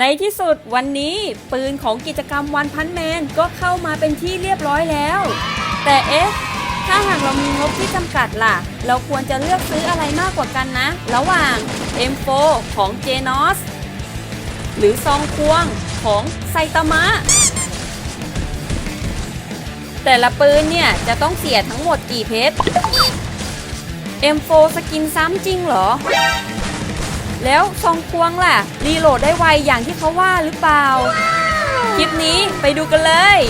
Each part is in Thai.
ในที่สุดวันนี้ปืนของกิจกรรมวันพันแมนก็เข้ามาเป็นที่เรียบร้อยแล้ว แต่เอ๊ะ ถ้าหากเรามีงบที่จำกัดล่ะ เราควรจะเลือกซื้ออะไรมากกว่ากันนะ ระหว่าง M4 ของ j n o s หรือซองควงของไซตามะ แต่ละปืนเนี่ย จะต้องเสียทั้งหมดกี่เพชร M4 สกินซ้ำจริงเหรอ แล้วซองควงล่ะ รีโหลดได้ไวอย่างที่เขาว่าหรือเปล่า คลิปนี้ไปดูกันเลย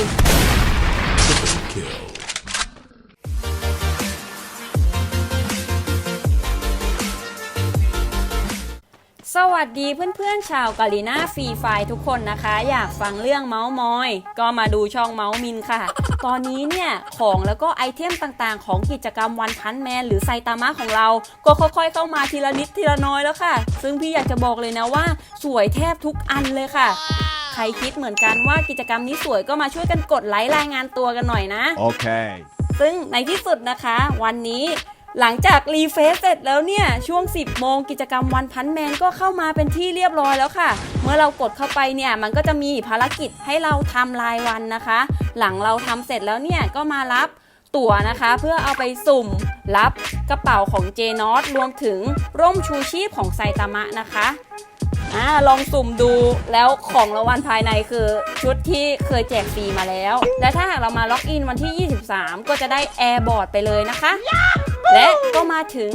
สวัสดีเพื่อนๆชาวกาลีนาฟรีไฟทุกคนนะคะ อยากฟังเรื่องเมาส์มอย ก็มาดูช่องเมาส์มินค่ะ ตอนนี้เนี่ย ของแล้วก็ไอเทมต่างๆ ของกิจกรรมวันพันแมนหรือไซตามะของเรา ก็ค่อยๆเข้ามาทีละนิดทีละน้อยแล้วค่ะ ซึ่งพี่อยากจะบอกเลยนะว่า สวยแทบทุกอันเลยค่ะ ใครคิดเหมือนกันว่ากิจกรรมนี้สวยก็มาช่วยกันกดไลค์รายงานตัวกันหน่อยนะ Okay. ซึ่งในที่สุดนะคะ วันนี้ หลังจากรีเฟซเสร็จแล้วเนี่ย ช่วง 10 โมงกิจกรรมวันพันแมนก็เข้ามาเป็นที่เรียบร้อยแล้วค่ะ เมื่อเรากดเข้าไปเนี่ย มันก็จะมีภารกิจให้เราทำรายวันนะคะ หลังเราทำเสร็จแล้วเนี่ย ก็มารับตั๋วนะคะ เพื่อเอาไปสุ่มรับกระเป๋าของเจนอสรวมถึงร่มชูชีพของไซตามะนะคะอ่าลองสุ่มดูแล้วของรางวัลภายในคือชุดที่เคยแจกฟรีมาแล้ว และถ้าหากเรามาล็อกอินวันที่ 23 ก็จะได้แอร์บอร์ดไปเลยนะคะ และก็มาถึง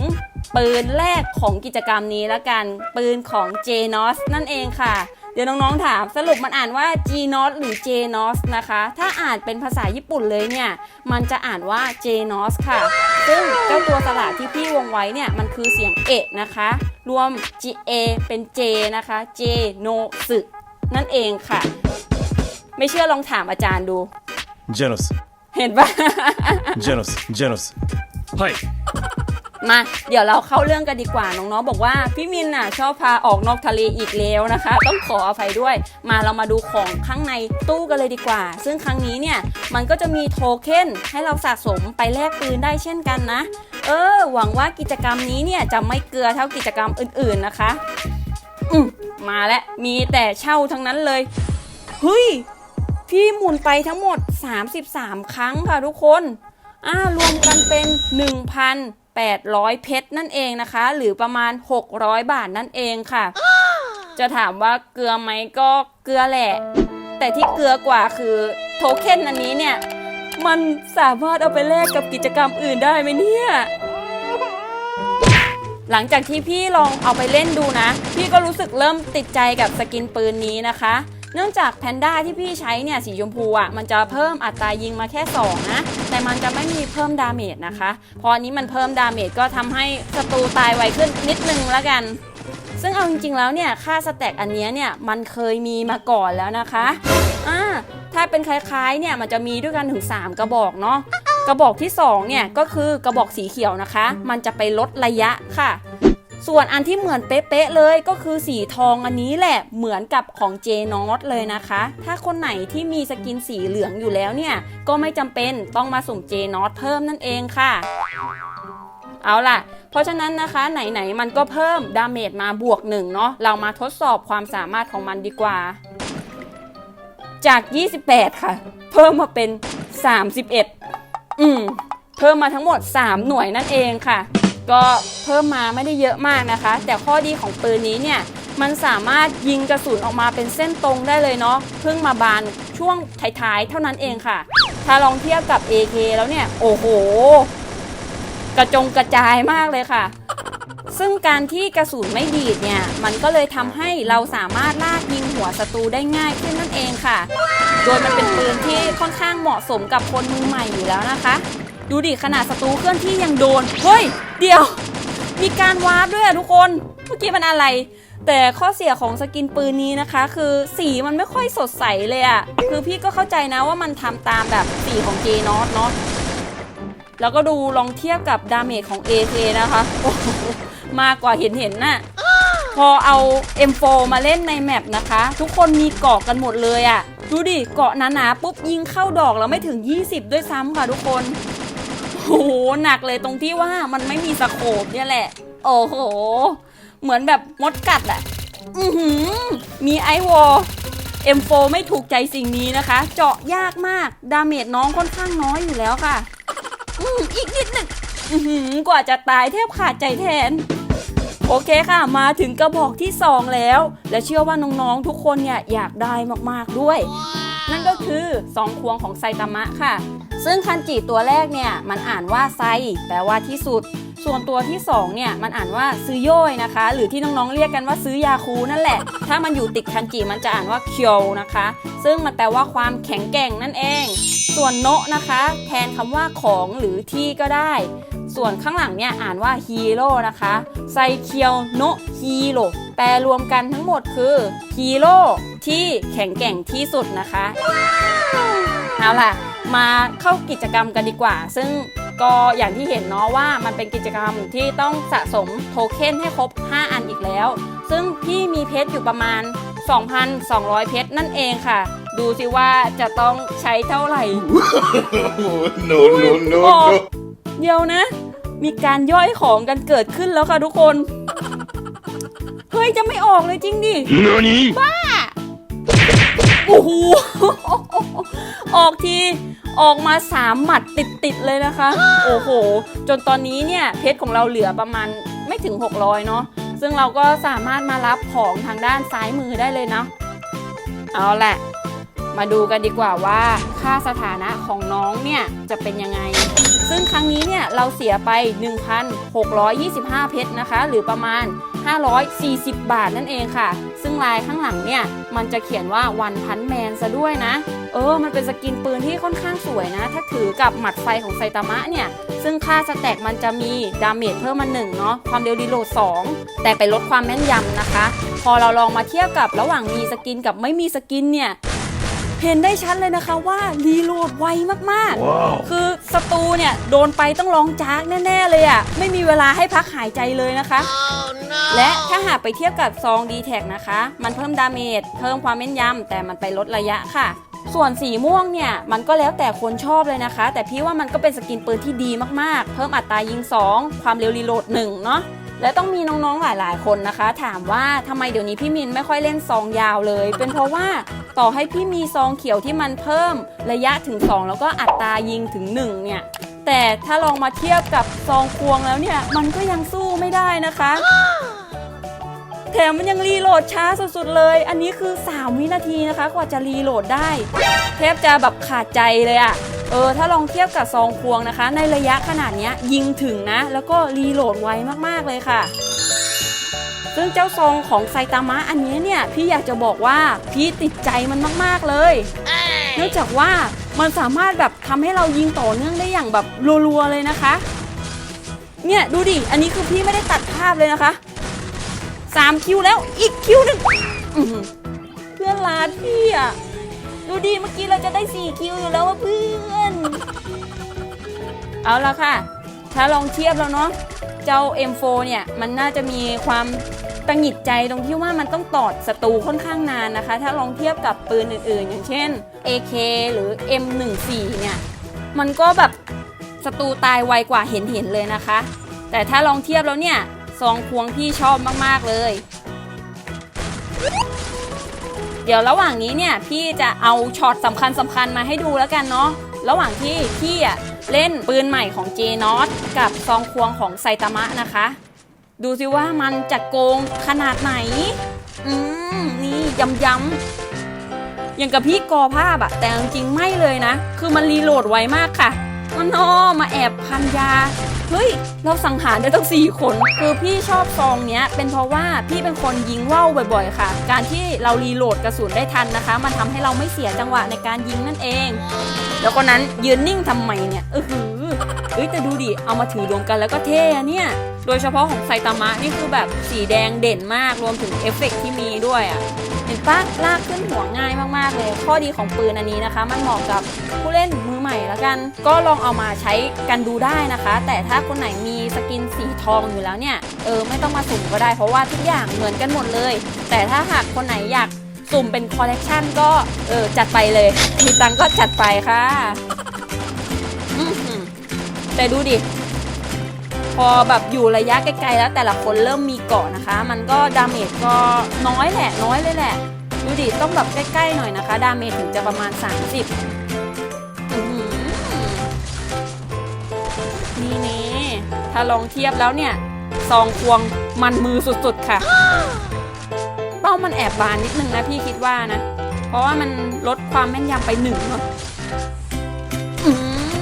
ปืนแรกของกิจกรรมนี้แล้วกัน ปืนของ j n o s นั่นเองค่ะ เดี๋ยวน้องๆถามสรุปมันอ่านว่า G n o s หรือ J n o s นะคะ ถ้าอ่านเป็นภาษาญี่ปุ่นเลยเนี่ย มันจะอ่านว่า J n o s ค่ะ ซึ่งเจ้าตัวสระที่พี่วงไว้เนี่ย มันคือเสียงเอะนะคะ รวม G A เป็น J นะคะ J no สึนั่นเองค่ะ ไม่เชื่อลองถามอาจารย์ดู Genos. เห็นปะ Genos. Genos. はい。มา เดี๋ยวเราเข้าเรื่องกันดีกว่าน้องๆบอกว่าพี่มินน่ะ ชอบพาออกนอกทะเลอีกแล้วนะคะ ต้องขออภัยด้วย มาเรามาดูของข้างในตู้กันเลยดีกว่า ซึ่งครั้งนี้เนี่ยมันก็จะมีโทเค็นให้เราสะสมไปแลกปืนได้เช่นกันนะ เออ หวังว่ากิจกรรมนี้เนี่ยจะไม่เกลือเท่ากิจกรรมอื่นๆนะคะ อืมมาแล้วมีแต่เช่าทั้งนั้นเลยเฮ้ยพี่หมุนไปทั้งหมด 33 ครั้งค่ะทุกคน อ่ารวมกันเป็น 1,800 เพชรนั่นเองนะคะ หรือประมาณ 600 บาทนั่นเองค่ะ จะถามว่าเกลือไหมก็เกลือแหละ แต่ที่เกลือกว่าคือโทเค็นอันนี้เนี่ย มันสามารถเอาไปแลกกับกิจกรรมอื่นได้ไหมเนี่ย หลังจากที่พี่ลองเอาไปเล่นดูนะ พี่ก็รู้สึกเริ่มติดใจกับสกินปืนนี้นะคะเนื่องจากแพนด้าที่พี่ใช้เนี่ยสีชมพูอะมันจะเพิ่มอัตรายิงมาแค่ 2 นะ มันจะไม่มีเพิ่มดาเมจนะคะ พออันนี้มันเพิ่มดาเมจก็ทำให้ศัตรูตายไวขึ้นนิดนึงแล้วกัน ซึ่งเอาจริงๆแล้วเนี่ยค่าสแต็กอันนี้เนี่ยมันเคยมีมาก่อนแล้วนะคะอ่าถ้าเป็นคล้ายๆเนี่ยมันจะมีด้วยกันถึง 3 กระบอกเนาะกระบอกที่2เนี่ยก็คือกระบอกสีเขียวนะคะ มันจะไปลดระยะค่ะ ส่วนอันที่เหมือนเป๊ะๆเลยก็คือสีทองอันนี้แหละเหมือนกับของเจนอตเลยนะคะ ถ้าคนไหนที่มีสกินสีเหลืองอยู่แล้วเนี่ย ก็ไม่จำเป็นต้องมาสุ่มเจนอตเพิ่มนั่นเองค่ะเอาล่ะ เพราะฉะนั้นนะคะไหนๆมันก็เพิ่มดาเมจมาบวกหนึ่งเนาะ เรามาทดสอบความสามารถของมันดีกว่า จาก 28 ค่ะ เพิ่มมาเป็น 31 อืม เพิ่มมาทั้งหมด 3 หน่วยนั่นเองค่ะ ก็เพิ่มมาไม่ได้เยอะมากนะคะ แต่ข้อดีของปืนนี้เนี่ยมันสามารถยิงกระสุนออกมาเป็นเส้นตรงได้เลยเนาะเพิ่งมาบานช่วงท้ายๆ เท่านั้นเองค่ะ ถ้าลองเทียบกับ AK แล้วเนี่ย โอ้โห กระจงกระจายมากเลยค่ะ ซึ่งการที่กระสุนไม่ดีดเนี่ย มันก็เลยทำให้เราสามารถลากยิงหัวศัตรูได้ง่ายขึ้นนั่นเองค่ะ โดยมันเป็นปืนที่ค่อนข้างเหมาะสมกับคนมือใหม่อยู่แล้วนะคะ ดูดิขนาดศัตรูเคลื่อนที่ยังโดน เฮ้ย เดี๋ยว มีการวาร์ปด้วยอะทุกคน เมื่อกี้มันอะไร แต่ข้อเสียของสกินปืนนี้นะคะ คือสีมันไม่ค่อยสดใสเลยอะคือพี่ก็เข้าใจนะว่ามันทำตามแบบสีของเจนอสเนาะแล้วก็ดูลองเทียบกับดาเมจของ AK นะคะมากกว่าเห็นเห็นน่ะพอเอา M4 มาเล่นในแมปนะคะ ทุกคนมีเกาะกันหมดเลยอะ่ะ ดูดิ เกาะหนาๆปุ๊บยิงเข้าดอกแล้วไม่ถึง 20 ด้วยซ้ำค่ะทุกคน หหนักเลยตรงที่ว่ามันไม่มีสโคปเนี่ยแหละ โอ้โห เหมือนแบบมดกัดอะอือหือ มีไอวอล M4 ไม่ถูกใจสิ่งนี้นะคะ เจาะยากมาก ดาเมจน้องค่อนข้างน้อยอยู่แล้วค่ะ อืมอีกนิดหนึ่งอือหือกว่าจะตายแทบขาดใจแทนโอเคค่ะมาถึงกระบอกที่ 2 แล้ว และเชื่อว่าน้องๆทุกคนเนี่ยอยากได้มากๆด้วย นั่นก็คือสองควงของไซตามะค่ะ ซึ่งคันจิตัวแรกเนี่ยมันอ่านว่าไซแปลว่าที่สุด ส่วนตัวที่ 2 เนี่ยมันอ่านว่าซื้อโย่ยนะคะ หรือที่น้องๆเรียกกันว่าซื้อยาคูนั่นแหละ ถ้ามันอยู่ติดคันจิมันจะอ่านว่าเคียวนะคะ ซึ่งมันแปลว่าความแข็งแกร่งนั่นเอง ส่วนโนะนะคะ แทนคำว่าของหรือที่ก็ได้ส่วนข้างหลังเนี่ยอ่านว่าฮีโร่นะคะ ไซเคียวโนะฮีโร่แปลรวมกันทั้งหมดคือฮีโร่ ที่แข็งแกร่งที่สุดนะคะเอาล่ะ มาเข้ากิจกรรมกันดีกว่า ซึ่งก็อย่างที่เห็นเนาะว่ามันเป็นกิจกรรมที่ต้องสะสมโทเค็นให้ครบ 5 อันอีกแล้ว ซึ่งพี่มีเพชรอยู่ประมาณ 2,200 เพชรนั่นเองค่ะ ดูสิว่าจะต้องใช้เท่าไหร่ no, no, no, ออก no. เดี๋ยวนะ มีการย่อยของกันเกิดขึ้นแล้วค่ะทุกคน เฮ้ย จะไม่ออกเลยจริงดิ何 โอ้โหออกทีออกมาสามหมัดติดๆเลยนะคะ โอ้โห จนตอนนี้เนี่ยเพชรของเราเหลือประมาณไม่ถึง 600 เนาะซึ่งเราก็สามารถมารับของทางด้านซ้ายมือได้เลยเนาะเอาแหละ มาดูกันดีกว่าว่าค่าสถานะของน้องเนี่ยจะเป็นยังไง ซึ่งครั้งนี้เนี่ยเราเสียไป 1,625 เพชรนะคะ หรือประมาณ 540 บาทนั่นเองค่ะ ซึ่งลายข้างหลังเนี่ยมันจะเขียนว่าวันพันแมนซะด้วยนะ เออ มันเป็นสกินปืนที่ค่อนข้างสวยนะ ถ้าถือกับหมัดไฟของไซตามะเนี่ย ซึ่งค่าสแต็กมันจะมีดาเมจเพิ่มมาหนึ่งเนาะ ความเร็วรีโหลด2 แต่ไปลดความแม่นยำนะคะ พอเราลองมาเทียบกับระหว่างมีสกินกับไม่มีสกินเนี่ยเห็นได้ชัดเลยนะคะว่ารีโหลดไวมากๆว้าว คือศัตรูเนี่ยโดนไปต้องร้องจากแน่ๆเลยอะ่ะไม่มีเวลาให้พักหายใจเลยนะคะและถ้าหากไปเทียบกับซองดีแท็นะคะ มันเพิ่มดาเมจเพิ่มความแม่นยำแต่มันไปลดระยะค่ะส่วนสีม่วงเนี่ยมันก็แล้วแต่คนชอบเลยนะคะ แต่พี่ว่ามันก็เป็นสกินปืนที่ดีมากๆ เพิ่มอัตรายิง 2 ความเร็วรีโหลด1เนาะ และต้องมีน้องๆหลายๆ คนนะคะ ถามว่าทำไมเดี๋ยวนี้พี่มินไม่ค่อยเล่นซองยาวเลย เป็นเพราะว่าต่อให้พี่มีซองเขียวที่มันเพิ่มระยะถึง 2 แล้วก็อัตรายิงถึง 1 เนี่ย แต่ถ้าลองมาเทียบกับซองควงแล้วเนี่ย มันก็ยังสู้ไม่ได้นะคะ แถมมันยังรีโหลดช้าสุดๆเลย อันนี้คือ 3 วินาทีนะคะ กว่าจะรีโหลดได้ แทบจะแบบขาดใจเลยอะ เออถ้าลองเทียบกับซองควงนะคะ ในระยะขนาดนี้ยิงถึงนะ แล้วก็รีโหลดไวมากๆเลยค่ะ ซึ่งเจ้าซองของไซตามะอันนี้เนี่ย พี่อยากจะบอกว่าพี่ติดใจมันมากๆเลยเนื่องจากว่ามันสามารถแบบทำให้เรายิงต่อเนื่องได้อย่างแบบรัวๆเลยนะคะ เนี่ยดูดิ อันนี้คือพี่ไม่ได้ตัดภาพเลยนะคะสามคิวแล้วอีกคิวหนึ่งเพื่อนลาพี่อะ ดูดิเมื่อกี้เราจะได้สี่คิวอยู่แล้วว่าเพื่อน เอาละค่ะ ถ้าลองเทียบแล้วเนาะ เจ้า M4 เนี่ย มันน่าจะมีความตังหิดใจตรงที่ว่ามันต้องตอดศัตรูค่อนข้างนานนะคะ ถ้าลองเทียบกับปืนอื่นๆ อย่างเช่น AK หรือ M14 เนี่ย มันก็แบบศัตรูตายไวกว่าเห็นๆเลยนะคะ แต่ถ้าลองเทียบแล้วเนี่ยซองควงพี่ชอบมากๆเลย ดี๋ยวระหว่างนี้เนี่ยพี่จะเอาช็อตสำคัญสำคัญมาให้ดูแล้วกันเนาะระหว่างที่พี่อะเล่นปืนใหม่ของ j n o t กับซองควงของไซตามะนะคะ ดูสิว่ามันจะโกงขนาดไหน อืมนี่ยำยำอย่างกับพี่กอภาพอะแต่จริงๆไม่เลยนะ คือมันรีโหลดไวมากค่ะมันอ้อมาแอบพันยา เฮ้ย เราสังหารได้ตั้งสี่คน คือพี่ชอบซองเนี้ย เป็นเพราะว่าพี่เป็นคนยิงว่าวบ่อยๆ ค่ะ การที่เรารีโหลดกระสุนได้ทันนะคะ มันทำให้เราไม่เสียจังหวะในการยิงนั่นเอง แล้วก็นั้นยืนนิ่งทำไมเนี่ยเออหือเฮ้ยแต่ดูดิ เอามาถือรวมกันแล้วก็เท่เนี่ย โดยเฉพาะของไซตามะนี่คือแบบสีแดงเด่นมาก รวมถึงเอฟเฟกต์ที่มีด้วยอะ เห็นปะลากขึ้นหัวง่ายมากๆเลย ข้อดีของปืนอันนี้นะคะ มันเหมาะกับผู้เล่นมือใหม่แล้วกัน ก็ลองเอามาใช้กันดูได้นะคะ แต่ถ้าคนไหนมีสกินสีทองอยู่แล้วเนี่ยเออไม่ต้องมาสุ่มก็ได้เพราะว่าทุกอย่างเหมือนกันหมดเลย แต่ถ้าหากคนไหนอยากสุ่มเป็นคอลเลกชันก็เออจัดไปเลย มีตังก็จัดไปค่ะแต่ดูดิ อแบบอยู่ระยะไกลๆแล้วแต่ละคนเริ่มมีเกาะนะคะ มันก็ดาเมจก็น้อยแหละน้อยเลยแหละ ดูดิต้องแบบใกล้ๆหน่อยนะคะ ดาเมจถึงจะประมาณ 30นี่นี่ถ้าลองเทียบแล้วเนี่ยซองควงมันมือสุดๆค่ะ เป้ามันแอบบานนิดนึงนะพี่คิดว่านะ เพราะว่ามันลดความแม่นยำไปหนึ่งเนอะอื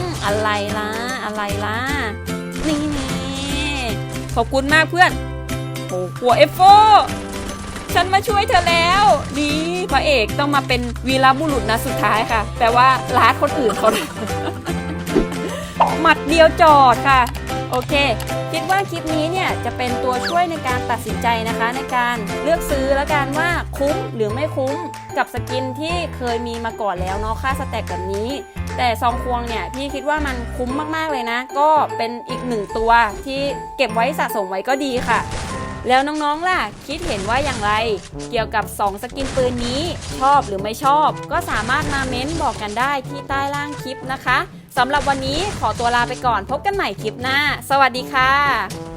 มอะไรล่ะ อะไรล่ะ นี่นี่ ขอบคุณมากเพื่อนโอ้กลัวเอฟโฟฉันมาช่วยเธอแล้วนี่พระเอกต้องมาเป็นวีรบุรุษนะสุดท้ายค่ะ แต่ว่าลาดคนอื่นเขาหมัดเดียวจอดค่ะ โอเค คิดว่าคลิปนี้เนี่ยจะเป็นตัวช่วยในการตัดสินใจนะคะ ในการเลือกซื้อแล้วกันว่าคุ้มหรือไม่คุ้มกับสกินที่เคยมีมาก่อนแล้วเนาะค่าสแต็กแบบนี้ แต่ซองควงเนี่ยพี่คิดว่ามันคุ้มมากๆเลยนะ ก็เป็นอีกหนึ่งตัวที่เก็บไว้สะสมไว้ก็ดีค่ะ แล้วน้องๆล่ะ คิดเห็นว่าอย่างไร เกี่ยวกับ 2 สกินปืนนี้ ชอบหรือไม่ชอบ ก็สามารถมาเม้นบอกกันได้ที่ใต้ล่างคลิปนะคะสำหรับวันนี้ขอตัวลาไปก่อนพบกันใหม่คลิปหน้า สวัสดีค่ะ